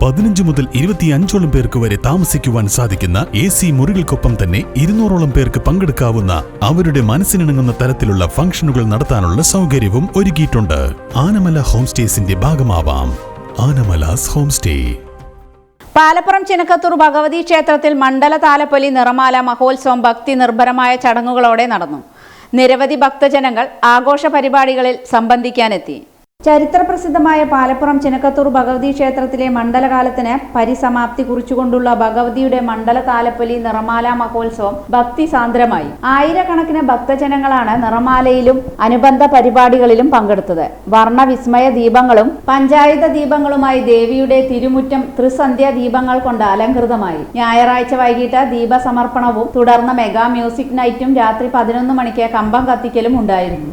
പതിനഞ്ച് മുതൽ ഇരുപത്തിയഞ്ചോളം പേർക്ക് വരെ താമസിക്കുവാൻ സാധിക്കുന്ന എ സി മുറികൾക്കൊപ്പം തന്നെ ഇരുന്നൂറോളം പേർക്ക് പങ്കെടുക്കാവുന്ന അവരുടെ മനസ്സിനിണങ്ങുന്ന തരത്തിലുള്ള ഫംഗ്ഷനുകൾ നടത്താനുള്ള സൗകര്യവും ഒരുക്കിയിട്ടുണ്ട്. ആനമല ഹോം സ്റ്റേസിന്റെ ഭാഗമാവാം. ആനമലാസ് ഹോം സ്റ്റേ പാലപ്പുറം ചിനക്കത്തൂർ ഭഗവതി ക്ഷേത്രത്തിൽ മണ്ഡല താലപ്പൊലി നിറമാല മഹോത്സവം ഭക്തി നിർഭരമായ ചടങ്ങുകളോടെ നടന്നു. നിരവധി ഭക്തജനങ്ങൾ ആഘോഷ പരിപാടികളിൽ സംബന്ധിക്കാനെത്തി. ചരിത്രപ്രസിദ്ധമായ പാലപ്പുറം ചിനക്കത്തൂർ ഭഗവതി ക്ഷേത്രത്തിലെ മണ്ഡലകാലത്തിന് പരിസമാപ്തി കുറിച്ചുകൊണ്ടുള്ള ഭഗവതിയുടെ മണ്ഡല താലപ്പൊലി നിറമാല മഹോത്സവം ഭക്തി സാന്ദ്രമായി ആയിരക്കണക്കിന് ഭക്തജനങ്ങളാണ് നിറമാലയിലും അനുബന്ധ പരിപാടികളിലും പങ്കെടുത്തത്. വർണവിസ്മയ ദീപങ്ങളും പഞ്ചായത്ത് ദീപങ്ങളുമായി ദേവിയുടെ തിരുമുറ്റം ത്രിസന്ധ്യ ദീപങ്ങൾ കൊണ്ട് അലങ്കൃതമായി ഞായറാഴ്ച വൈകിട്ട് ദീപസമർപ്പണവും തുടർന്ന് മെഗാ മ്യൂസിക് നൈറ്റും രാത്രി പതിനൊന്ന് മണിക്ക് കമ്പം കത്തിക്കലും ഉണ്ടായിരുന്നു.